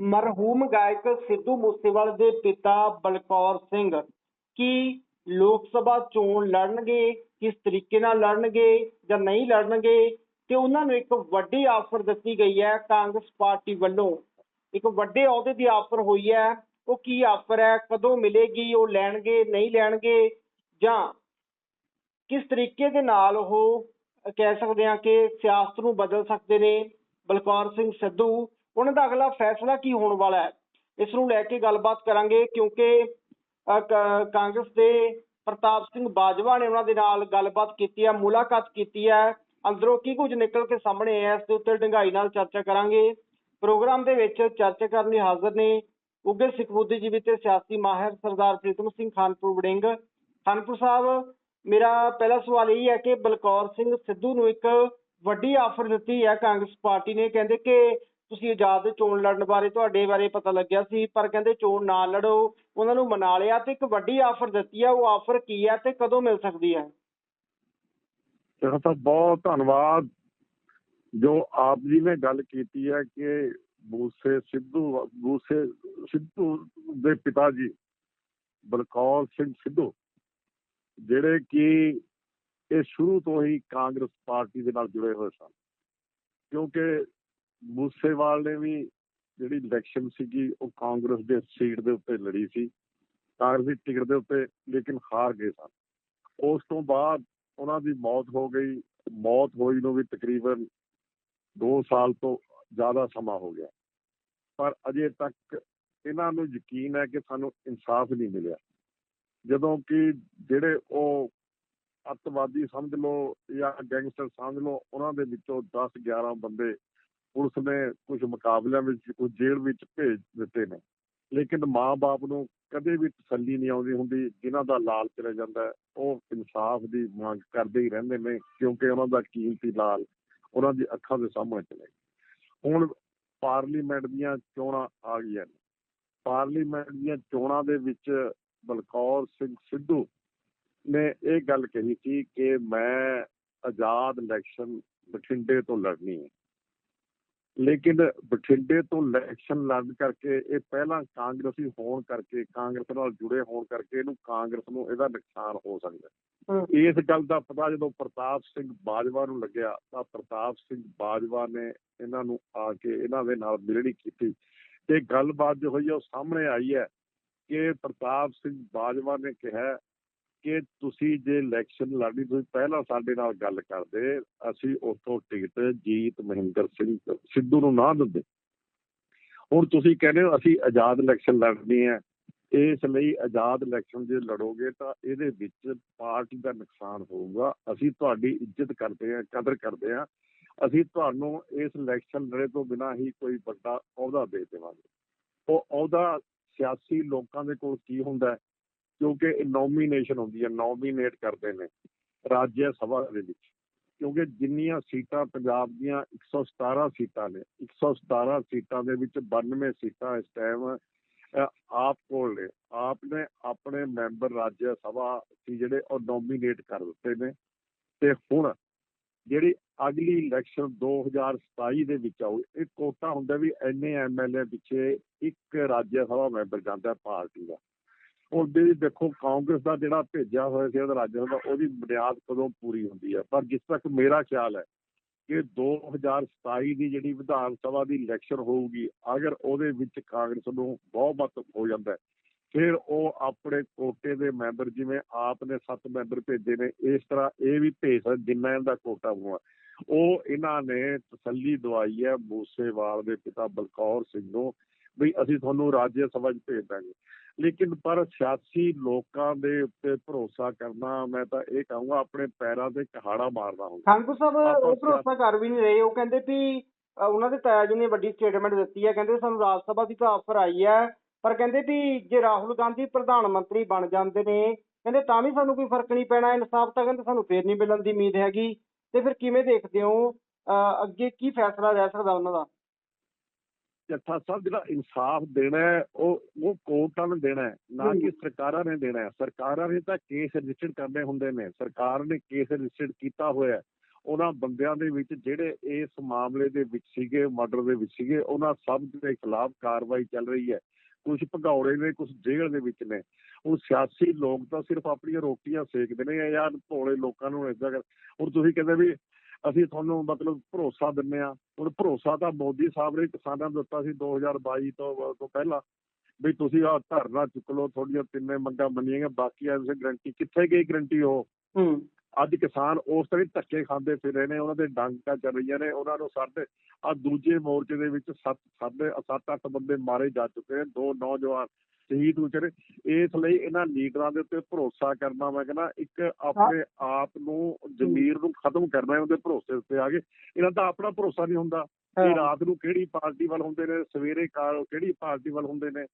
ਮਰਹੂਮ ਗਾਇਕ ਸਿੱਧੂ ਮੂਸੇਵਾਲੇ ਦੇ ਪਿਤਾ ਬਲਕੌਰ ਸਿੰਘ ਕੀ ਲੋਕ ਸਭਾ ਚੋਣ ਲੜਨਗੇ, ਕਿਸ ਤਰੀਕੇ ਨਾਲ ਲੜਨਗੇ ਜਾਂ ਨਹੀਂ ਲੜਨਗੇ ਤੇ ਉਹਨਾਂ ਨੂੰ ਇੱਕ ਵੱਡੀ ਆਫਰ ਦਿੱਤੀ ਗਈ ਹੈ ਕਾਂਗਰਸ ਪਾਰਟੀ ਵੱਲੋਂ। ਇੱਕ ਵੱਡੇ ਅਹੁਦੇ ਦੀ ਆਫਰ ਹੋਈ ਹੈ। ਉਹ ਕੀ ਆਫਰ ਹੈ? ਕਦੋਂ ਮਿਲੇਗੀ? ਉਹ ਲੈਣਗੇ, ਨਹੀਂ ਲੈਣਗੇ? ਜਾਂ ਕਿਸ ਤਰੀਕੇ ਦੇ ਨਾਲ ਉਹ ਕਹਿ ਸਕਦੇ ਹਾਂ ਕਿ ਸਿਆਸਤ ਨੂੰ ਬਦਲ ਸਕਦੇ ਨੇ? ਬਲਕੌਰ ਸਿੰਘ ਸਿੱਧੂ ਉਹਨਾਂ ਦਾ ਅਗਲਾ ਫੈਸਲਾ ਕੀ ਹੋਣ ਵਾਲਾ ਹੈ? ਇਸ ਨੂੰ ਲੈ ਕੇ ਗੱਲਬਾਤ ਕਰਾਂਗੇ ਕਿਉਂਕਿ ਕਾਂਗਰਸ ਦੇ ਪ੍ਰਤਾਪ ਸਿੰਘ ਬਾਜਵਾ ਨੇ ਉਹਨਾਂ ਦੇ ਨਾਲ ਗੱਲਬਾਤ ਕੀਤੀ ਹੈ, ਮੁਲਾਕਾਤ ਕੀਤੀ ਹੈ। ਅੰਦਰੋਂ ਕੀ ਕੁਝ ਨਿਕਲ ਕੇ ਸਾਹਮਣੇ ਆਇਆ, ਇਸ ਦੇ ਉੱਤੇ ਡੰਗਾਈ ਨਾਲ ਚਰਚਾ ਕਰਾਂਗੇ। ਪ੍ਰੋਗਰਾਮ ਦੇ ਵਿੱਚ ਚਰਚਾ ਕਰਨ ਲਈ ਹਾਜ਼ਰ ਨੇ ਉੱਗੇ ਸਿੱਖ ਬੁੱਧੀਜੀਵੀ ਤੇ ਸਿਆਸੀ ਮਾਹਿਰ ਸਰਦਾਰ ਪ੍ਰੀਤਮ ਸਿੰਘ ਖਾਨਪੁਰ ਵੜਿੰਗ। ਖਾਨਪੁਰ ਸਾਹਿਬ, ਮੇਰਾ ਪਹਿਲਾ ਸਵਾਲ ਇਹ ਹੈ ਕਿ ਬਲਕੌਰ ਸਿੰਘ ਸਿੱਧੂ ਨੂੰ ਇੱਕ ਵੱਡੀ ਆਫਰ ਦਿੱਤੀ ਹੈ, ਕਾਂਗਰਸ ਪਾਰਟੀ ਨੇ। ਕਹਿੰਦੇ ਕਿ ਤੁਸੀਂ ਆਜ਼ਾਦ ਚੋਣ ਲੜਨ ਬਾਰੇ ਤੁਹਾਡੇ ਬਾਰੇ ਪਤਾ ਲੱਗਿਆ ਸੀ, ਪਰ ਕਹਿੰਦੇ ਚੋਣ ਨਾ ਲੜੋ, ਉਹਨਾਂ ਨੂੰ ਮਨਾ ਲਿਆ ਤੇ ਇੱਕ ਵੱਡੀ ਆਫਰ ਦਿੱਤੀ ਹੈ ਉਹ ਆਫਰ ਕੀ ਹੈ ਤੇ ਕਦੋਂ ਮਿਲ ਸਕਦੀ ਹੈ ਤੁਹਾਡਾ ਤਾਂ ਬਹੁਤ ਧੰਨਵਾਦ। ਜੋ ਆਪ ਜੀ ਨੇ ਗੱਲ ਕੀਤੀ ਹੈ ਕਿ ਬੂਸੇ ਸਿੱਧੂ ਬੂਸੇ ਸਿੱਧੂ ਦੇ ਪਿਤਾ ਜੀ, ਬਲਕੌਰ ਸਿੰਘ ਸਿੱਧੂ, ਜਿਹੜੇ ਕਿ ਇਹ ਸ਼ੁਰੂ ਤੋਂ ਹੀ ਕਾਂਗਰਸ ਪਾਰਟੀ ਦੇ ਨਾਲ ਜੁੜੇ ਹੋਏ ਸਨ। ਕਿਉਂਕਿ ਮੂਸੇਵਾਲ ਨੇ ਵੀ ਜਿਹੜੀ ਇਲੈਕਸ਼ਨ ਸੀਗੀ, ਉਹ ਕਾਂਗਰਸ ਦੇ ਸੀਟ ਦੇ ਉੱਤੇ ਲੜੀ ਸੀ। ਕਾਂਗਰਸ ਦੀ ਟਿਕਟ ਦੇ ਉੱਤੇ, ਲੇਕਿਨ ਹਾਰ ਗਏ ਸਨ। ਉਸ ਤੋਂ ਬਾਅਦ ਉਹਨਾਂ ਦੀ ਮੌਤ ਹੋ ਗਈ। ਮੌਤ ਹੋਈ ਨੂੰ ਵੀ ਤਕਰੀਬਨ 2 ਸਾਲ ਤੋਂ ਜ਼ਿਆਦਾ ਸਮਾਂ ਹੋ ਗਿਆ। ਪਰ ਅਜੇ ਤੱਕ ਇਹਨਾਂ ਨੂੰ ਯਕੀਨ ਹੈ ਕਿ ਸਾਨੂੰ ਇਨਸਾਫ ਨਹੀਂ ਮਿਲਿਆ। ਜਦੋਂ ਕਿ ਜਿਹੜੇ ਉਹ ਅੱਤਵਾਦੀ ਸਮਝ ਲਓ ਜਾਂ ਗੈਂਗਸਟਰ ਸਮਝ ਲਓ, ਉਹਨਾਂ ਦੇ ਵਿੱਚੋਂ 10 11 ਬੰਦੇ ਪੁਲਿਸ ਨੇ ਕੁਝ ਮੁਕਾਬਲਿਆਂ ਵਿੱਚ, ਕੁਝ ਜੇਲ੍ਹ ਵਿੱਚ ਭੇਜ ਦਿੱਤੇ ਨੇ। ਲੇਕਿਨ ਮਾਂ-ਬਾਪ ਨੂੰ ਕਦੇ ਵੀ ਤਸੱਲੀ ਨਹੀਂ ਆਉਂਦੀ ਹੁੰਦੀ, ਜਿਨ੍ਹਾਂ ਦਾ ਲਾਲ ਚਲੇ ਜਾਂਦਾ ਉਹ ਇਨਸਾਫ ਦੀ ਮੰਗ ਕਰਦੇ ਹੀ ਰਹਿੰਦੇ ਨੇ, ਕਿਉਂਕਿ ਉਹਨਾਂ ਦਾ ਕੀਮਤੀ ਲਾਲ ਉਹਨਾਂ ਦੀ ਅੱਖਾਂ ਦੇ ਸਾਹਮਣੇ ਚਲੇ ਗਿਆ। ਹੁਣ ਪਾਰਲੀਮੈਂਟ ਦੀਆਂ ਚੋਣਾਂ ਆ ਗਈਆਂ ਨੇ। ਪਾਰਲੀਮੈਂਟ ਦੀਆਂ ਚੋਣਾਂ ਦੇ ਵਿੱਚ ਬਲਕੌਰ ਸਿੰਘ ਸਿੱਧੂ ਨੇ ਇਹ ਗੱਲ ਕਹੀ ਸੀ ਕਿ ਮੈਂ ਆਜ਼ਾਦ ਇਲੈਕਸ਼ਨ ਬਠਿੰਡੇ ਤੋਂ ਲੜਨੀ ਹੈ। ਲੇਕਿਨ ਬਠਿੰਡੇ ਤੋਂ ਇਲੈਕਸ਼ਨ ਲੜਨ ਕਰਕੇ ਇਹ ਪਹਿਲਾਂ ਕਾਂਗਰਸੀ ਹੋਣ ਕਰਕੇ ਕਾਂਗਰਸ ਨਾਲ ਜੁੜੇ ਹੋਣ ਕਰਕੇ ਇਹਨੂੰ ਕਾਂਗਰਸ ਨੂੰ ਇਹਦਾ ਨੁਕਸਾਨ ਹੋ ਸਕਦਾ। ਇਸ ਗੱਲ ਦਾ ਪਤਾ ਜਦੋਂ ਪ੍ਰਤਾਪ ਸਿੰਘ ਬਾਜਵਾ ਨੂੰ ਲੱਗਿਆ ਤਾਂ ਪ੍ਰਤਾਪ ਸਿੰਘ ਬਾਜਵਾ ਨੇ ਇਹਨਾਂ ਨੂੰ ਆ ਕੇ ਇਹਨਾਂ ਦੇ ਨਾਲ ਮਿਲਣੀ ਕੀਤੀ ਤੇ ਗੱਲਬਾਤ ਜੋ ਹੋਈ ਉਹ ਸਾਹਮਣੇ ਆਈ ਹੈ ਕਿ ਪ੍ਰਤਾਪ ਸਿੰਘ ਬਾਜਵਾ ਨੇ ਕਿਹਾ ਕਿ ਤੁਸੀਂ ਜੇ ਇਲੈਕਸ਼ਨ ਲੜਨੀ, ਤੁਸੀਂ ਪਹਿਲਾਂ ਸਾਡੇ ਨਾਲ ਗੱਲ ਕਰਦੇ, ਅਸੀਂ ਉੱਥੋਂ ਟਿਕਟ ਜੀਤ ਮਹਿੰਦਰ ਸਿੰਘ ਸਿੱਧੂ ਨੂੰ ਨਾ ਦਿੰਦੇ। ਹੁਣ ਤੁਸੀਂ ਕਹਿੰਦੇ ਹੋ ਅਸੀਂ ਆਜ਼ਾਦ ਇਲੈਕਸ਼ਨ ਲੜਨੀ ਹੈ, ਇਸ ਲਈ ਆਜ਼ਾਦ ਇਲੈਕਸ਼ਨ ਜੇ ਲੜੋਗੇ ਤਾਂ ਇਹਦੇ ਵਿੱਚ ਪਾਰਟੀ ਦਾ ਨੁਕਸਾਨ ਹੋਊਗਾ। ਅਸੀਂ ਤੁਹਾਡੀ ਇੱਜ਼ਤ ਕਰਦੇ ਹਾਂ, ਕਦਰ ਕਰਦੇ ਹਾਂ। ਅਸੀਂ ਤੁਹਾਨੂੰ ਇਸ ਇਲੈਕਸ਼ਨ ਲੜੇ ਤੋਂ ਬਿਨਾਂ ਹੀ ਕੋਈ ਵੱਡਾ ਅਹੁਦਾ ਦੇ ਦੇਵਾਂਗੇ। ਉਹ ਅਹੁਦਾ ਸਿਆਸੀ ਲੋਕਾਂ ਦੇ ਕੋਲ ਕੀ ਹੁੰਦਾ ਕਿਉਂਕਿ ਨੋਮੀਨੇਸ਼ਨ ਹੁੰਦੀ ਹੈ ਨੋਮੀਨੇਟ ਕਰਦੇ ਨੇ ਰਾਜ ਸਭਾ ਦੇ ਵਿੱਚ। ਕਿਉਂਕਿ ਜਿੰਨੀਆਂ ਸੀਟਾਂ ਪੰਜਾਬ ਦੀਆਂ 117 ਸੀਟਾਂ ਨੇ 117 ਸੀਟਾਂ ਦੇ ਵਿੱਚ 92 ਸੀਟਾਂ ਇਸ ਟਾਈਮ ਆਪ ਕੋਲ ਨੇ। ਆਪ ਨੇ ਆਪਣੇ ਮੈਂਬਰ ਰਾਜ ਸਭਾ ਸੀ ਜਿਹੜੇ ਉਹ ਨੋਮੀਨੇਟ ਕਰ ਦਿੱਤੇ ਨੇ। ਤੇ ਹੁਣ ਜਿਹੜੀ ਅਗਲੀ ਇਲੈਕਸ਼ਨ 2027 ਦੇ ਵਿੱਚ ਆਉ ਇਹ ਕੋਟਾ ਹੁੰਦਾ ਵੀ ਐਨੇ ਐਮਐਲਏ ਪਿੱਛੇ ਇੱਕ ਰਾਜ ਸਭਾ ਮੈਂਬਰ ਜਾਂਦਾ ਪਾਰਟੀ ਦਾ। ਹੁਣ ਦੇਖੋ ਕਾਂਗਰਸ ਦਾ ਜਿਹੜਾ ਭੇਜਿਆ ਹੋਇਆ ਸੀ ਉਹਦਾ ਰਾਜ ਸਭਾ ਉਹਦੀ ਬੁਨਿਆਦ ਕਦੋਂ ਪੂਰੀ ਹੁੰਦੀ ਹੈ ਪਰ ਜਿਸ ਤੱਕ ਮੇਰਾ ਖਿਆਲ ਹੈ ਕਿ 2027 ਦੀ ਜਿਹੜੀ ਵਿਧਾਨ ਸਭਾ ਦੀ ਇਲੈਕਸ਼ਨ ਹੋਊਗੀ, ਅਗਰ ਉਹਦੇ ਵਿੱਚ ਕਾਂਗਰਸ ਨੂੰ ਬਹੁਮਤ ਹੋ ਜਾਂਦਾ ਫਿਰ ਉਹ ਆਪਣੇ ਕੋਟੇ ਦੇ ਮੈਂਬਰ ਜਿਵੇਂ ਆਪ ਨੇ 7 ਮੈਂਬਰ ਭੇਜੇ ਨੇ, ਇਸ ਤਰ੍ਹਾਂ ਇਹ ਵੀ ਭੇਜ ਸਕਦੇ ਜਿੰਨਾ ਇਹਨਾਂ ਦਾ ਕੋਟਾ ਹੋਣਾ ਉਹ ਇਹਨਾਂ ਨੇ ਤਸੱਲੀ ਦਵਾਈ ਹੈ ਮੂਸੇਵਾਲ ਦੇ ਪਿਤਾ ਬਲਕੌਰ ਸਿੰਘ ਨੂੰ ਵੀ ਅਸੀਂ ਤੁਹਾਨੂੰ ਰਾਜ ਸਭਾ 'ਚ ਭੇਜ ਦਾਂਗੇ। ਲੇਕਿਨ ਪਰ ਸਿਆਸੀ ਲੋਕਾਂ ਦੇ ਉੱਤੇ ਭਰੋਸਾ ਕਰਨਾ ਮੈਂ ਤਾਂ ਇਹ ਕਹੂੰਗਾ ਆਪਣੇ ਪੈਰਾਂ ਤੇ ਕਹਾੜਾ ਮਾਰਨਾ ਹੁੰਦਾ ਖਾਨਪੁਰ ਸਾਹਿਬ ਉਹ ਭਰੋਸਾ ਕਰ ਵੀ ਨਹੀਂ ਰਹੇ। ਉਹ ਕਹਿੰਦੇ ਵੀ ਉਹਨਾਂ ਦੇ ਤਾਇਆ ਜੀ ਨੇ ਵੱਡੀ ਸਟੇਟਮੈਂਟ ਦਿੱਤੀ ਹੈ। ਕਹਿੰਦੇ ਸਾਨੂੰ ਰਾਜ ਸਭਾ ਦੀ ਤਾਂ ਆਫਰ ਆਈ ਹੈ ਪਰ ਕਹਿੰਦੇ ਵੀ ਜੇ ਰਾਹੁਲ ਗਾਂਧੀ ਪ੍ਰਧਾਨ ਮੰਤਰੀ ਬਣ ਜਾਂਦੇ ਨੇ ਕਹਿੰਦੇ ਤਾਂ ਵੀ ਸਾਨੂੰ ਕੋਈ ਫ਼ਰਕ ਨਹੀਂ ਪੈਣਾ। ਇਨਸਾਫ ਤਾਂ ਕਹਿੰਦੇ ਸਾਨੂੰ ਫੇਰ ਨਹੀਂ ਮਿਲਣ ਦੀ ਉਮੀਦ ਹੈਗੀ। ਤੇ ਫਿਰ ਕਿਵੇਂ ਦੇਖਦੇ ਹੋ? ਅੱਗੇ ਕੀ ਫੈਸਲਾ ਰਹਿ ਸਕਦਾ ਉਹਨਾਂ ਦਾ? ਜੱਥਾ ਸਾਹਿਬ ਜਿਹੜਾ ਇਨਸਾਫ ਦੇਣਾ ਹੈ ਉਹ ਉਹ ਕੋਰਟਾਂ ਨੇ ਦੇਣਾ ਹੈ ਨਾ ਕਿ ਸਰਕਾਰਾਂ ਨੇ ਦੇਣਾ ਹੈ। ਸਰਕਾਰਾਂ ਨੇ ਤਾਂ ਕੇਸ ਰਜਿਸਟਰ ਕਰਨੇ ਹੁੰਦੇ ਨੇ। ਸਰਕਾਰ ਨੇ ਕੇਸ ਰਜਿਸਟਰ ਕੀਤਾ ਹੋਇਆ ਹੈ। ਉਹਨਾਂ ਬੰਦਿਆਂ ਦੇ ਵਿੱਚ ਜਿਹੜੇ ਇਸ ਮਾਮਲੇ ਦੇ ਵਿੱਚ ਸੀਗੇ ਮਰਡਰ ਦੇ ਵਿੱਚ ਸੀਗੇ ਉਹਨਾਂ ਸਭ ਦੇ ਖਿਲਾਫ ਕਾਰਵਾਈ ਚੱਲ ਰਹੀ ਹੈ। ਕੁਝ ਭਗੌੜੇ ਨੇ ਕੁਝ ਜੇਲ੍ਹ ਦੇ ਵਿੱਚ ਨੇ। ਉਹ ਸਿਆਸੀ ਲੋਕ ਤਾਂ ਸਿਰਫ ਆਪਣੀਆਂ ਰੋਟੀਆਂ ਸੇਕਦੇ ਨੇ ਯਾਰ ਭੋਲੇ ਲੋਕਾਂ ਨੂੰ ਇਦਾਂ ਕਰ ਹੁਣ ਤੁਸੀਂ ਕਹਿੰਦੇ ਵੀ ਅਸੀਂ ਤੁਹਾਨੂੰ ਮਤਲਬ ਭਰੋਸਾ ਦਿੰਨੇ ਆ। ਹੁਣ ਭਰੋਸਾ ਤਾਂ ਮੋਦੀ ਸਾਹਿਬ ਨੇ ਕਿਸਾਨਾਂ ਨੂੰ ਦਿੱਤਾ ਸੀ 2022 ਤੋਂ ਤੋਂ ਪਹਿਲਾਂ ਵੀ ਤੁਸੀਂ ਆ ਧਰਨਾ ਚੁੱਕ ਲਓ, ਤੁਹਾਡੀਆਂ ਤਿੰਨੇ ਮੰਗਾਂ ਮੰਨੀਆਂ ਬਾਕੀ ਆ ਤੁਸੀਂ ਗਰੰਟੀ ਕਿੱਥੇ ਗਈ ਗਰੰਟੀ ਉਹ? ਹੂੰ। ਅੱਜ ਕਿਸਾਨ ਉਸ ਤਰ੍ਹਾਂ ਧੱਕੇ ਖਾਂਦੇ ਫਿਰ ਰਹੇ ਨੇ ਉਹਨਾਂ ਦੇ ਡਾਂਗਾਂ ਚੱਲ ਰਹੀਆਂ ਨੇ ਉਹਨਾਂ ਨੂੰ ਸਾਡੇ ਆ ਦੂਜੇ ਮੋਰਚੇ ਦੇ ਵਿੱਚ ਸੱਤ ਸਾਡੇ ਸੱਤ ਅੱਠ ਬੰਦੇ ਮਾਰੇ ਜਾ ਚੁੱਕੇ ਨੇ ਦੋ ਨੌਜਵਾਨ ਸ਼ਹੀਦ ਹੋ ਚੁੱਕੇ ਇਸ ਲਈ ਇਹਨਾਂ ਲੀਡਰਾਂ ਦੇ ਉੱਤੇ ਭਰੋਸਾ ਕਰਨਾ ਮੈਂ ਕਹਿੰਦਾ ਇੱਕ ਆਪਣੇ ਆਪ ਨੂੰ ਜ਼ਮੀਰ ਨੂੰ ਖਤਮ ਕਰਨਾ ਹੈ ਉਹਦੇ ਭਰੋਸੇ ਉੱਤੇ ਆ ਕੇ। ਇਹਨਾਂ ਦਾ ਆਪਣਾ ਭਰੋਸਾ ਨਹੀਂ ਹੁੰਦਾ ਕਿ ਰਾਤ ਨੂੰ ਕਿਹੜੀ ਪਾਰਟੀ ਵੱਲ ਹੁੰਦੇ ਨੇ ਸਵੇਰੇ ਕਿਹੜੀ ਪਾਰਟੀ ਵੱਲ ਹੁੰਦੇ ਨੇ।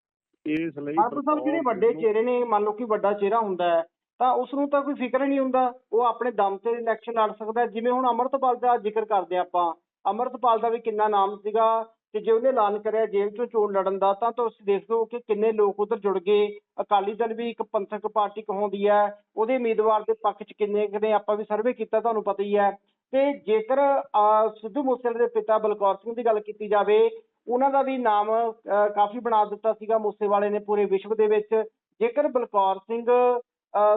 ਇਸ ਲਈ ਆਪ ਸਾਹਿਬ ਜਿਹੜੇ ਵੱਡੇ ਚਿਹਰੇ ਨੇ ਮੰਨ ਲਓ ਕਿ ਵੱਡਾ ਚਿਹਰਾ ਹੁੰਦਾ ਹੈ ਤਾਂ ਉਸ ਨੂੰ ਤਾਂ ਕੋਈ ਫਿਕਰ ਹੀ ਨਹੀਂ ਹੁੰਦਾ ਉਹ ਆਪਣੇ ਦਮ ਤੇ ਇਲੈਕਸ਼ਨ ਲੜ ਸਕਦਾ ਹੈ। ਜਿਵੇਂ ਹੁਣ ਅਮਰਤਪਾਲ ਦਾ ਜ਼ਿਕਰ ਕਰਦੇ ਹਾਂ ਆਪਾਂ ਅਮਰਤਪਾਲ ਦਾ ਵੀ ਕਿੰਨਾ ਨਾਮ ਸੀਗਾ ਤੇ ਜੇ ਉਹਨੇ ਐਲਾਨ ਕਰਿਆ ਜੇਲ੍ਹ ਚੋਂ ਚੋਣ ਲੜਨ ਦਾ ਤਾਂ ਤੁਸੀਂ ਦੇਖਦੇ ਹੋ ਕਿ ਕਿੰਨੇ ਲੋਕ ਉਧਰ ਜੁੜ ਗਏ। ਅਕਾਲੀ ਦਲ ਵੀ ਇੱਕ ਪੰਥਕ ਪਾਰਟੀ ਕਹਾਉਂਦੀ ਹੈ ਉਹਦੇ ਉਮੀਦਵਾਰ ਦੇ ਪੱਖ 'ਚ ਕਿੰਨੇ ਕੁ ਨੇ ਆਪਾਂ ਵੀ ਸਰਵੇ ਕੀਤਾ ਤੁਹਾਨੂੰ ਪਤਾ ਹੀ ਹੈ। ਤੇ ਜੇਕਰ ਅਹ, ਸਿੱਧੂ ਮੂਸੇਵਾਲੇ ਦੇ ਪਿਤਾ ਬਲਕੌਰ ਸਿੰਘ ਦੀ ਗੱਲ ਕੀਤੀ ਜਾਵੇ ਉਹਨਾਂ ਦਾ ਵੀ ਨਾਮ ਅਹ, ਕਾਫੀ ਬਣਾ ਦਿੱਤਾ ਸੀਗਾ ਮੂਸੇਵਾਲੇ ਨੇ ਪੂਰੇ ਵਿਸ਼ਵ ਦੇ ਵਿੱਚ। ਜੇਕਰ ਬਲਕੌਰ ਸਿੰਘ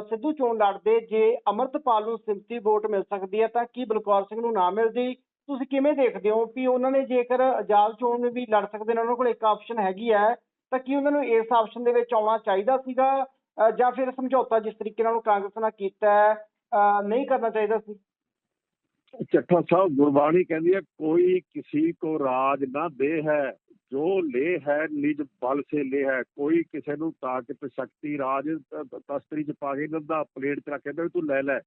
ਸਿੱਧੂ ਚੋਣ ਲੜਦੇ ਜੇ ਅਮਰਤਪਾਲ ਨੂੰ ਸਿੰਪਤੀ ਵੋਟ ਮਿਲ ਸਕਦੀ ਹੈ ਤਾਂ ਕੀ ਬਲਕੌਰ ਸਿੰਘ ਨੂੰ ਨਾ ਮਿਲਦੀ? ਤੁਸੀਂ ਕਿਵੇਂ ਦੇਖਦੇ ਹੋ ਕਿ ਉਹਨਾਂ ਨੇ ਜੇਕਰ ਆਜ਼ਾਦ ਚੋਣ ਵੀ ਲੜ ਸਕਦੇ ਨੇ ਉਹਨਾਂ ਕੋਲ ਇੱਕ ਆਪਸ਼ਨ ਹੈਗੀ ਹੈ ਤਾਂ ਕੀ ਉਹਨਾਂ ਨੂੰ ਇਸ ਆਪਸ਼ਨ ਦੇ ਵਿੱਚ ਆਉਣਾ ਚਾਹੀਦਾ ਸੀਗਾ? ਜਾਂ ਫਿਰ ਸਮਝੌਤਾ ਜਿਸ ਤਰੀਕੇ ਨਾਲ ਕਾਂਗਰਸ ਨਾਲ ਕੀਤਾ ਹੈ ਅਹ, ਨਹੀਂ ਕਰਨਾ ਚਾਹੀਦਾ ਸੀ? ਚੱਠਾ ਸਾਹਿਬ ਗੁਰਬਾਣੀ ਕਹਿੰਦੀ ਹੈ ਕੋਈ ਕਿਸੇ ਕੋ ਰਾਜ ਨਾ ਦੇ ਹੈ। ਜੋ ਲੈ ਹੈ ਨਿਜ ਬਲ ਸੇ ਲੈ ਹੈ। ਕੋਈ ਕਿਸੇ ਨੂੰ ਤਾਕਤ ਸ਼ਕਤੀ ਰਾਜ ਤਸਤਰੀ ਚ ਪਾ ਕੇ ਦਿੰਦਾ ਪਲੇਟ ਚ ਰੱਖ ਕੇ ਤੂੰ ਲੈ ਲੈ।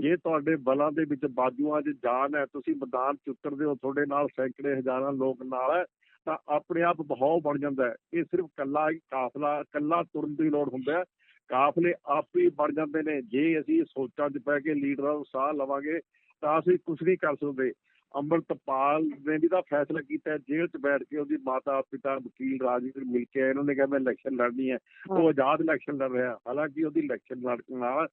ਜੇ ਤੁਹਾਡੇ ਬਲਾਂ ਦੇ ਵਿੱਚ ਬਾਜੂਆਂ 'ਚ ਜਾਨ ਹੈ ਤੁਸੀਂ ਮੈਦਾਨ 'ਚ ਉਤਰਦੇ ਹੋ ਤੁਹਾਡੇ ਨਾਲ ਸੈਂਕੜੇ ਹਜ਼ਾਰਾਂ ਲੋਕ ਨਾਲ ਹੈ ਤਾਂ ਆਪਣੇ ਆਪ ਬਹਾਉ ਬਣ ਜਾਂਦਾ ਹੈ। ਇਹ ਸਿਰਫ ਕੱਲਾ ਹੀ ਕਾਫਲਾ ਕੱਲਾ ਤੁਰਨ ਦੀ ਲੋੜ ਹੁੰਦਾ ਹੈ। ਕਾਫਲੇ ਆਪ ਹੀ ਬਣ ਜਾਂਦੇ ਨੇ। ਜੇ ਅਸੀਂ ਸੋਚਾਂ 'ਚ ਪੈ ਕੇ ਲੀਡਰਾਂ ਨੂੰ ਸਾਹ ਲਵਾਂਗੇ ਤਾਂ ਅਸੀਂ ਕੁਝ ਨਹੀਂ ਕਰ ਸਕਦੇ। ਅੰਮ੍ਰਿਤਪਾਲ ਨੇ ਵੀ ਤਾਂ ਫੈਸਲਾ ਕੀਤਾ ਜੇਲ੍ਹ 'ਚ ਬੈਠ ਕੇ ਉਹਦੀ ਮਾਤਾ ਪਿਤਾ ਵਕੀਲ ਰਾਜਵੀਰ ਮਿਲ ਕੇ ਆਏ, ਇਹਨਾਂ ਨੇ ਕਿਹਾ ਮੈਂ ਇਲੈਕਸ਼ਨ ਲੜਨੀ ਹੈ। ਉਹ ਆਜ਼ਾਦ ਇਲੈਕਸ਼ਨ ਲੜ ਰਿਹਾ। ਹਾਲਾਂਕਿ ਉਹਦੀ ਇਲੈਕਸ਼ਨ ਲੜਨ ਨਾਲ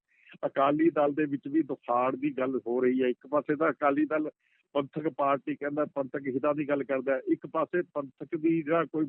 ਅਕਾਲੀ ਦਲ ਦੇ ਵਿੱਚ ਵੀ ਦੁਫਾੜ ਦੀ ਗੱਲ ਹੋ ਰਹੀ ਹੈ। ਇੱਕ ਪਾਸੇ ਤਾਂ ਅਕਾਲੀ ਦਲ ਪੰਥਕ ਪਾਰਟੀ ਕਹਿੰਦਾ ਪੰਥਕ ਹਿੱਤਾਂ ਦੀ ਗੱਲ ਕਰਦਾ ਇੱਕ ਪਾਸੇ ਪੰਥਕ ਦੀ ਜਿਹੜਾ ਕੋਈ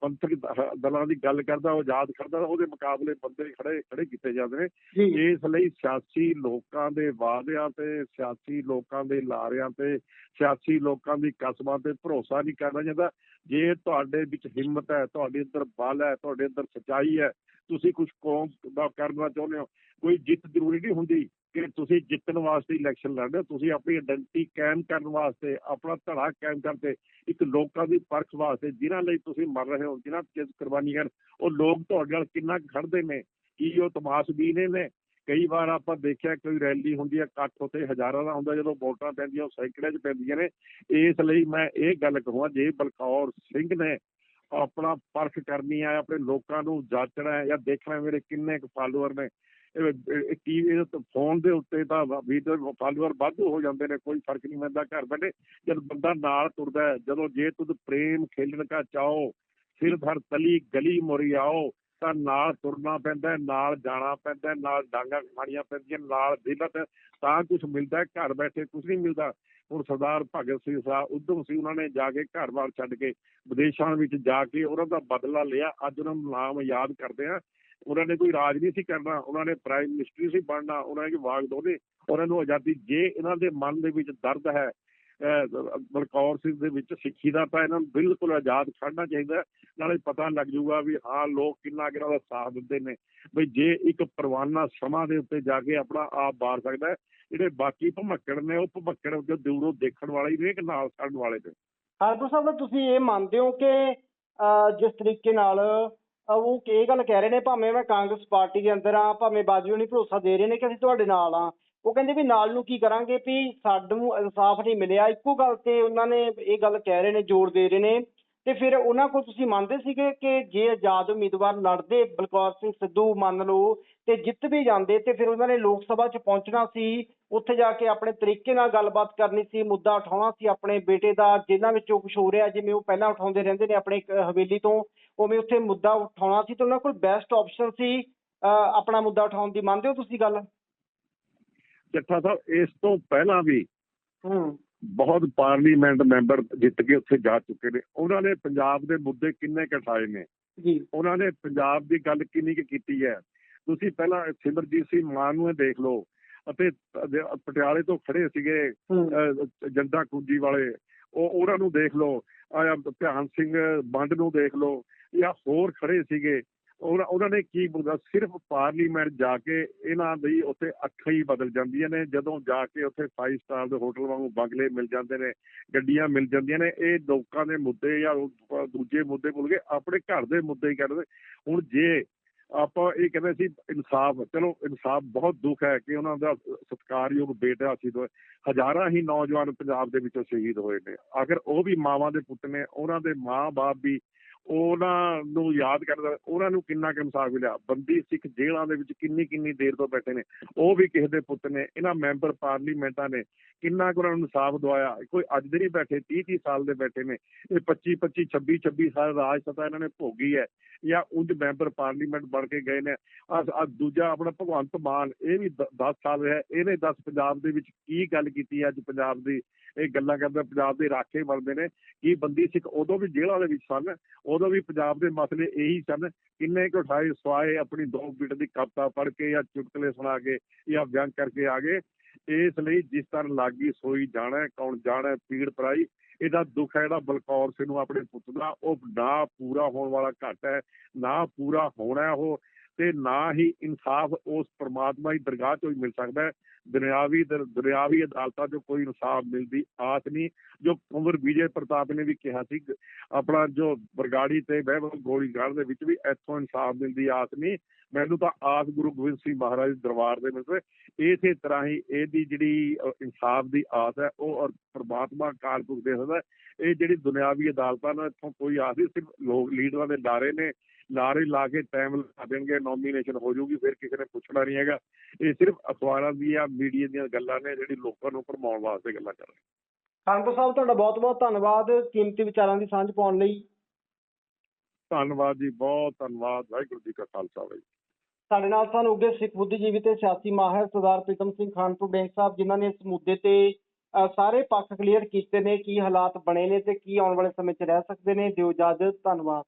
ਪੰਥਕ ਦਲਾਂ ਦੀ ਗੱਲ ਕਰਦਾ ਉਹ ਆਜ਼ਾਦ ਕਰਦਾ ਉਹਦੇ ਮੁਕਾਬਲੇ ਬੰਦੇ ਖੜੇ ਖੜੇ ਕੀਤੇ ਜਾਂਦੇ ਨੇ। ਜੀ। ਇਸ ਲਈ ਸਿਆਸੀ ਲੋਕਾਂ ਦੇ ਵਾਅਦਿਆਂ ਤੇ ਸਿਆਸੀ ਲੋਕਾਂ ਦੇ ਲਾਰਿਆਂ ਤੇ ਸਿਆਸੀ ਲੋਕਾਂ ਦੀ ਕਸਮਾਂ ਤੇ ਭਰੋਸਾ ਨਹੀਂ ਕਰਨਾ ਚਾਹੀਦਾ। ਜੇ ਤੁਹਾਡੇ ਵਿੱਚ ਹਿੰਮਤ ਹੈ ਤੁਹਾਡੇ ਅੰਦਰ ਬਲ ਹੈ ਤੁਹਾਡੇ ਅੰਦਰ ਸਚਾਈ ਹੈ ਤੁਸੀਂ ਕੁਝ ਕੌਮ ਦਾ ਕਰਨਾ ਚਾਹੁੰਦੇ ਹੋ ਕੋਈ ਜਿੱਤ ਜ਼ਰੂਰੀ ਨਹੀਂ ਹੁੰਦੀ। ਕਿ ਤੁਸੀਂ ਜਿੱਤਣ ਵਾਸਤੇ ਇਲੈਕਸ਼ਨ ਲੜ ਰਹੇ ਹੋ, ਤੁਸੀਂ ਆਪਣੀ ਆਇਡੈਂਟੀ ਕਾਇਮ ਕਰਨ ਵਾਸਤੇ, ਆਪਣਾ ਧੜਾ ਕਾਇਮ ਕਰਦੇ ਇੱਕ ਲੋਕਾਂ ਦੀ ਪਰਖ ਵਾਸਤੇ ਜਿਨ੍ਹਾਂ ਲਈ ਤੁਸੀਂ ਮਰ ਰਹੇ ਹੋ, ਜਿਨ੍ਹਾਂ ਚਿਰ ਕੁਰਬਾਨੀ ਉਹ ਲੋਕ ਤੁਹਾਡੇ ਨਾਲ ਕਿੰਨਾ ਕੁ ਖੜਦੇ ਨੇ, ਕੀ ਉਹ ਤਮਾਸ਼ਬੀਨ ਨੇ? ਕਈ ਵਾਰ ਆਪਾਂ ਦੇਖਿਆ ਕੋਈ ਰੈਲੀ ਹੁੰਦੀ ਹੈ, ਇਕੱਠ ਉੱਤੇ ਹਜ਼ਾਰਾਂ ਦਾ ਹੁੰਦਾ, ਜਦੋਂ ਵੋਟਾਂ ਪੈਂਦੀਆਂ, ਉਹ ਸੈਂਕੜਿਆਂ 'ਚ ਪੈਂਦੀਆਂ ਨੇ। ਇਸ ਲਈ ਮੈਂ ਇਹ ਗੱਲ ਕਹਾਂ ਜੇ ਬਲਕੌਰ ਸਿੰਘ ਨੇ ਆਪਣਾ ਪਰਖ ਕਰਨੀ ਹੈ, ਆਪਣੇ ਲੋਕਾਂ ਨੂੰ ਜਾਂਚਣਾ ਹੈ ਜਾਂ ਦੇਖਣਾ ਮੇਰੇ ਕਿੰਨੇ ਕੁ ਫਾਲੋਅਰ ਨੇ ਇਹ ਇਹ ਫੋਨ ਦੇ ਉੱਤੇ ਤਾਂ ਵੀਡੀਓ ਫਾਲੋਅਰ ਵਾਧੂ ਹੋ ਜਾਂਦੇ ਨੇ, ਕੋਈ ਫ਼ਰਕ ਨਹੀਂ ਪੈਂਦਾ ਘਰ ਬੈਠੇ, ਜਦ ਬੰਦਾ ਨਾਲ ਤੁਰਦਾ ਜਦੋਂ ਜੇ ਤੁਧ ਪ੍ਰੇਮ ਖੇਲਣ ਕਾ ਚਾਹੋ, ਸਿਰ ਧਰ ਤਲੀ ਗਲੀ ਮੋਰੀ ਆਓ, ਤਾਂ ਨਾਲ ਤੁਰਨਾ ਪੈਂਦਾ ਨਾਲ ਜਾਣਾ ਪੈਂਦਾ ਨਾਲ ਡਾਂਗਾ ਖਾਣੀਆਂ ਪੈਂਦੀਆਂ, ਨਾਲ ਦਿਲਤ ਤਾਂ ਕੁਝ ਮਿਲਦਾ ਘਰ ਬੈਠੇ ਕੁਝ ਨਹੀਂ ਮਿਲਦਾ। ਹੁਣ ਸਰਦਾਰ ਭਗਤ ਸਿੰਘ ਸਾਹਿਬ ਉਧਮ ਸੀ ਉਹਨਾਂ ਨੇ ਜਾ ਕੇ ਘਰ-ਬਾਰ ਛੱਡ ਕੇ ਵਿਦੇਸ਼ਾਂ ਵਿੱਚ ਜਾ ਕੇ ਉਹਨਾਂ ਦਾ ਬਦਲਾ ਲਿਆ, ਅੱਜ ਉਹਨਾਂ ਨੂੰ ਨਾਮ ਯਾਦ ਕਰਦੇ ਆ ਉਹਨਾਂ ਨੇ ਕੋਈ ਰਾਜ ਨਹੀਂ ਸੀ ਕਰਨਾ ਉਹਨਾਂ ਨੇ ਪ੍ਰਾਈਮ ਮਿਨਿਸਟਰ ਸੀ ਬਣਨਾ ਉਹਨਾਂ ਨੇ ਵਾਗ ਦੋਨੇ ਉਹਨਾਂ ਨੂੰ ਆਜ਼ਾਦੀ ਜੇ ਇਹਨਾਂ ਦੇ ਮਨ ਦੇ ਵਿੱਚ ਦਰਦ ਹੈ ਬਲਕੌਰ ਸਿੰਘ ਦੇ ਵਿੱਚ ਸਿੱਖੀ ਦਾ ਤਾਂ ਇਹਨਾਂ ਨੂੰ ਬਿਲਕੁਲ ਆਜ਼ਾਦ ਖੜਨਾ ਚਾਹੀਦਾ ਨਾਲੇ ਪਤਾ ਲੱਗ ਜਾਊਗਾ ਵੀ ਹਾਂ ਲੋਕ ਕਿੰਨਾ ਕਿਹਨਾਂ ਦਾ ਸਾਥ ਦਿੰਦੇ ਨੇ ਵੀ ਜੇ ਇੱਕ ਪਰਵਾਨਾ ਸਮਾਂ ਦੇ ਉੱਤੇ ਜਾ ਕੇ ਆਪਣਾ ਆਪ ਬਾਰ ਸਕਦਾ ਜਿਹੜੇ ਬਾਕੀ ਭਮੱਕੜ ਨੇ ਉਹ ਭਮੱਕੜ ਜੋ ਦੂਰੋਂ ਦੇਖਣ ਵਾਲੇ ਨੇ ਕਿ ਨਾਲ ਸੜਨ ਵਾਲੇ ਨੇ। ਹਾਰਪੁਰ ਸਾਹਿਬ ਤੁਸੀਂ ਇਹ ਮੰਨਦੇ ਹੋ ਕਿ ਅਹ, ਜਿਸ ਤਰੀਕੇ ਨਾਲ ਉਹ ਇਹ ਗੱਲ ਕਹਿ ਰਹੇ ਨੇ, ਭਾਵੇਂ ਮੈਂ ਕਾਂਗਰਸ ਪਾਰਟੀ ਦੇ ਅੰਦਰ ਆ ਭਾਵੇਂ ਬਾਜੂ ਨਹੀਂ ਭਰੋਸਾ ਦੇ ਰਹੇ ਨੇ ਕਿ ਅਸੀਂ ਤੁਹਾਡੇ ਨਾਲ ਆ ਉਹ ਕਹਿੰਦੇ ਵੀ ਨਾਲ ਨੂੰ ਕੀ ਕਰਾਂਗੇ ਵੀ ਸਾਨੂੰ ਇਨਸਾਫ ਨਹੀਂ ਮਿਲਿਆ। ਇੱਕੋ ਗੱਲ ਤੇ ਉਹਨਾਂ ਨੇ ਇਹ ਗੱਲ ਕਹਿ ਰਹੇ ਨੇ, ਜ਼ੋਰ ਦੇ ਰਹੇ ਨੇ। ਤੇ ਫਿਰ ਉਹਨਾਂ ਕੋਲ ਤੁਸੀਂ ਮੰਨਦੇ ਸੀਗੇ ਕਿ ਜੇ ਆਜ਼ਾਦ ਉਮੀਦਵਾਰ ਲੜਦੇ, ਬਲਕੌਰ ਸਿੰਘ ਸਿੱਧੂ ਮੰਨ ਲਓ, ਤੇ ਜਿੱਤ ਵੀ ਜਾਂਦੇ, ਤੇ ਫਿਰ ਉਹਨਾਂ ਨੇ ਲੋਕ ਸਭਾ 'ਚ ਪਹੁੰਚਣਾ ਸੀ, ਉੱਥੇ ਜਾ ਕੇ ਆਪਣੇ ਤਰੀਕੇ ਨਾਲ ਗੱਲਬਾਤ ਕਰਨੀ ਸੀ, ਮੁੱਦਾ ਉਠਾਉਣਾ ਸੀ ਆਪਣੇ ਬੇਟੇ ਦਾ ਜਿਹਨਾਂ ਵਿੱਚੋਂ ਕੁਝ ਹੋ ਰਿਹਾ, ਜਿਵੇਂ ਉਹ ਪਹਿਲਾਂ ਉਠਾਉਂਦੇ ਰਹਿੰਦੇ ਨੇ ਆਪਣੇ ਹਵੇਲੀ ਤੋਂ। ਉਵੇਂ ਉੱਥੇ ਮੁੱਦਾ ਉਠਾਉਣਾ ਸੀ ਤੇ ਉਹਨਾਂ ਕੋਲ ਬੈਸਟ ਆਪਸ਼ਨ ਸੀ ਆਪਣਾ ਮੁੱਦਾ ਉਠਾਉਣ ਦੀ। ਮੰਨਦੇ ਹੋ ਤੁਸੀਂ ਗੱਲ? ਜੱਠਾ ਸਾਹਿਬ ਇਸ ਤੋਂ ਪਹਿਲਾਂ ਵੀ ਹੂੰ। ਬਹੁਤ ਪਾਰਲੀਮੈਂਟ ਮੈਂਬਰ ਜਿੱਤ ਕੇ ਉੱਥੇ ਜਾ ਚੁੱਕੇ ਨੇ। ਉਹਨਾਂ ਨੇ ਪੰਜਾਬ ਦੇ ਮੁੱਦੇ ਕਿੰਨੇ ਉਠਾਏ ਨੇ? ਜੀ। ਉਹਨਾਂ ਨੇ ਪੰਜਾਬ ਦੀ ਗੱਲ ਕਿੰਨੀ ਕੁ ਕੀਤੀ ਹੈ? ਤੁਸੀਂ ਪਹਿਲਾਂ ਸਿਮਰਜੀਤ ਸਿੰਘ ਮਾਨ ਨੂੰ ਦੇਖ ਲਓ ਅਤੇ ਪਟਿਆਲੇ ਤੋਂ ਖੜੇ ਸੀਗੇ ਜੰਡਾ ਕੁੰਜੀ ਵਾਲੇ। ਉਹ ਉਹਨਾਂ ਨੂੰ ਦੇਖ ਲਓ। ਆਹ ਧਿਆਨ ਸਿੰਘ ਬੰਡ ਨੂੰ ਦੇਖ ਲਓ। ਜਾਂ ਹੋਰ ਖੜੇ ਸੀਗੇ, ਉਹਨਾਂ ਉਹਨਾਂ ਨੇ ਕੀ ਬੋਲਦਾ ਸਿਰਫ ਪਾਰਲੀਮੈਂਟ ਜਾ ਕੇ ਇਹਨਾਂ ਦੀ ਉੱਥੇ ਅੱਖਾਂ ਹੀ ਬਦਲ ਜਾਂਦੀਆਂ ਨੇ, ਜਦੋਂ ਜਾ ਕੇ ਉੱਥੇ 5 ਸਟਾਰ ਦੇ ਹੋਟਲ ਵਾਂਗੂ ਬੰਗਲੇ ਮਿਲ ਜਾਂਦੇ ਨੇ, ਗੱਡੀਆਂ ਮਿਲ ਜਾਂਦੀਆਂ ਨੇ, ਇਹ ਲੋਕਾਂ ਦੇ ਮੁੱਦੇ ਜਾਂ ਦੂਜੇ ਮੁੱਦੇ ਭੁੱਲ ਕੇ ਆਪਣੇ ਘਰ ਦੇ ਮੁੱਦੇ ਹੀ ਕਰਦੇ ਹੁਣ ਜੇ ਆਪਾਂ ਇਹ ਕਹਿੰਦੇ ਸੀ ਇਨਸਾਫ, ਚਲੋ ਇਨਸਾਫ ਬਹੁਤ ਦੁੱਖ ਹੈ ਕਿ ਉਹਨਾਂ ਦਾ ਸਤਿਕਾਰਯੋਗ ਬੇਟਾ ਸੀ, ਦੋ, ਹਜ਼ਾਰਾਂ ਹੀ ਨੌਜਵਾਨ ਪੰਜਾਬ ਦੇ ਵਿੱਚੋਂ ਸ਼ਹੀਦ ਹੋਏ ਨੇ। ਆਖਰ ਉਹ ਵੀ ਮਾਵਾਂ ਦੇ ਪੁੱਤ ਨੇ, ਉਹਨਾਂ ਦੇ ਮਾਂ-ਬਾਪ ਵੀ ਉਹਨਾਂ ਨੂੰ ਯਾਦ ਕਰਦਾ, ਉਹਨਾਂ ਨੂੰ ਕਿੰਨਾ ਕੁ ਇਨਸਾਫ ਮਿਲਿਆ? ਬੰਦੀ ਸਿੱਖ ਜੇਲ੍ਹਾਂ ਦੇ ਵਿੱਚ ਕਿੰਨੀ ਕਿੰਨੀ ਦੇਰ ਤੋਂ ਬੈਠੇ ਨੇ। ਉਹ ਵੀ ਕਿਸੇ ਦੇ ਪੁੱਤ ਨੇ, ਇਹਨਾਂ ਮੈਂਬਰ ਪਾਰਲੀਮੈਂਟਾਂ ਨੇ ਕਿੰਨਾ ਕੁ ਉਹਨਾਂ ਨੂੰ ਇਨਸਾਫ ਦਵਾਇਆ? ਕੋਈ ਅੱਜ ਦੇ ਨਹੀਂ ਬੈਠੇ 30 30 ਸਾਲ ਦੇ ਬੈਠੇ ਨੇ। ਇਹ 25 25 26 26 ਸਾਲ ਰਾਜ ਸਤਾ ਇਹਨਾਂ ਨੇ ਭੋਗੀ ਹੈ ਜਾਂ ਉਂਝ ਮੈਂਬਰ ਪਾਰਲੀਮੈਂਟ ਬਣ ਕੇ ਗਏ ਨੇ। ਆ ਦੂਜਾ ਆਪਣਾ ਭਗਵੰਤ ਮਾਨ, ਇਹ ਵੀ 10 ਸਾਲ ਰਿਹਾ। ਇਹਨੇ 10 ਪੰਜਾਬ ਦੇ ਵਿੱਚ ਕੀ ਗੱਲ ਕੀਤੀ ਅੱਜ ਪੰਜਾਬ ਦੀ? ਇਹ ਗੱਲਾਂ ਕਰਦਾ ਪੰਜਾਬ ਦੇ ਰਾਖੇ ਬਣਦੇ ਨੇ, ਕਿ ਬੰਦੀ ਸਿੱਖ ਉਦੋਂ ਵੀ ਜੇਲ੍ਹਾਂ ਦੇ ਵਿੱਚ ਸਨ, ਉਦੋਂ ਵੀ ਪੰਜਾਬ ਦੇ ਮਸਲੇ ਇਹੀ ਸਨ, ਕਿੰਨੇ ਕੁ ਉਠਾਏ, ਸਵਾਏ, ਆਪਣੀ ਦੋ ਬਿਟ ਦੀ ਕਵਿਤਾ ਪੜ੍ਹ ਕੇ ਜਾਂ ਚੁਟਕਲੇ ਸੁਣਾ ਕੇ ਜਾਂ ਵਿਅੰਗ ਕਰਕੇ ਆ ਗਏ, ਇਸ ਲਈ ਜਿਸ ਤਰ੍ਹਾਂ ਲਾਗੀ ਸੋਈ ਜਾਣਾ ਕੌਣ ਜਾਣਾ ਪੀੜ ਪਰਾਈ, ਇਹਦਾ ਦੁੱਖ ਹੈ ਜਿਹੜਾ ਬਲਕੌਰ ਸਿੰਘ ਨੂੰ ਆਪਣੇ ਪੁੱਤ ਦਾ, ਉਹ ਨਾ ਪੂਰਾ ਹੋਣ ਵਾਲਾ ਘੱਟ ਹੈ, ਨਾ ਪੂਰਾ ਹੋਣਾ ਉਹ ਤੇ ਨਾ ਹੀ ਇਨਸਾਫ ਉਸ ਪਰਮਾਤਮਾ ਦੀ ਦਰਗਾਹ ਤੋਂ ਹੀ ਮਿਲ ਸਕਦਾ ਹੈ। ਦੁਨਿਆਵੀ ਦਰ- ਦੁਨਿਆਵੀ ਅਦਾਲਤਾਂ 'ਚੋਂ ਕੋਈ ਇਨਸਾਫ ਮਿਲਦੀ ਆਸ ਨਹੀਂ। ਜੋ ਕੁੰਵਰ ਵਿਜੇ ਪ੍ਰਤਾਪ ਨੇ ਵੀ ਕਿਹਾ ਸੀ, ਆਪਣਾ ਜੋ ਬਰਗਾੜੀ ਤੇ ਬਹਿਬਲ ਗੋਲੀਗਾਰ ਦੇ ਵਿੱਚ ਵੀ ਇੱਥੋਂ ਇਨਸਾਫ ਮਿਲਦੀ ਆਸ ਨਹੀਂ। ਮੈਨੂੰ ਤਾਂ ਆਸ ਗੁਰੂ ਗੋਬਿੰਦ ਸਿੰਘ ਮਹਾਰਾਜ ਦੇ ਦਰਬਾਰ ਦੇ ਮਿਲਦੇ ਇਸੇ ਤਰ੍ਹਾਂ ਹੀ ਇਹਦੀ ਜਿਹੜੀ ਇਨਸਾਫ ਦੀ ਆਸ ਹੈ, ਉਹ ਔਰ ਪ੍ਰਮਾਤਮਾ ਕਾਲਪੁਰਖ ਦੇ ਹੁੰਦਾ ਇਹ ਜਿਹੜੀ ਦੁਨਿਆਵੀ ਅਦਾਲਤਾਂ ਨਾਲ ਇੱਥੋਂ ਕੋਈ ਆਸ ਨਹੀਂ, ਸਿਰਫ ਲੋਕ, ਲੀਡਰਾਂ ਦੇ ਡਾਰੇ ਨੇ। ਲਾਰੇ ਲਾ ਕੇ ਟਾਈਮ ਲਾ ਦੇਣਗੇ ਨੋਮੀਨੇਸ਼ਨ ਹੋ ਜਾਊਗੀ ਫਿਰ ਕਿਸੇ ਨੇ ਪੁੱਛਣਾ ਨਹੀਂ ਹੈਗਾ। ਇਹ ਸਿਰਫ ਅਖਬਾਰਾਂ ਦੀਆਂ ਮੀਡੀਆ ਦੀਆਂ ਗੱਲਾਂ ਨੇ ਜਿਹੜੀ ਲੋਕਾਂ ਨੂੰ ਭਰਮਾਉਣ ਵਾਸਤੇ ਗੱਲਾਂ ਕਰ ਰਹੇ ਖਾਨਪੁਰ ਸਾਹਿਬ ਤੁਹਾਡਾ ਬਹੁਤ ਬਹੁਤ ਧੰਨਵਾਦ ਕੀਮਤੀ ਵਿਚਾਰਾਂ ਦੀ ਸਾਂਝ ਪਾਉਣ ਲਈ। ਧੰਨਵਾਦ ਜੀ ਬਹੁਤ ਧੰਨਵਾਦ ਵਾਹਿਗੁਰੂ ਜੀ ਕਾ ਖਾਲਸਾ ਵਾਹਿਗੁਰੂ ਸਾਡੇ ਨਾਲ ਸਨ ਉੱਗੇ ਸਿੱਖ ਬੁੱਧੀਜੀਵੀ ਤੇ ਸਿਆਸੀ ਮਾਹਿਰ ਸਰਦਾਰ ਪ੍ਰੀਤਮ ਸਿੰਘ ਖਾਨਪੁਰ ਬੈਂਕ ਸਾਹਿਬ ਜਿਨ੍ਹਾਂ ਨੇ ਇਸ ਮੁੱਦੇ ਤੇ ਸਾਰੇ ਪੱਖ ਕਲੀਅਰ ਕੀਤੇ ਨੇ ਕੀ ਹਾਲਾਤ ਬਣੇ ਨੇ ਤੇ ਕੀ ਆਉਣ ਵਾਲੇ ਸਮੇਂ 'ਚ ਰਹਿ ਸਕਦੇ ਨੇ। ਦਿਓ ਇਜਾਜ਼ਤ ਧੰਨਵਾਦ।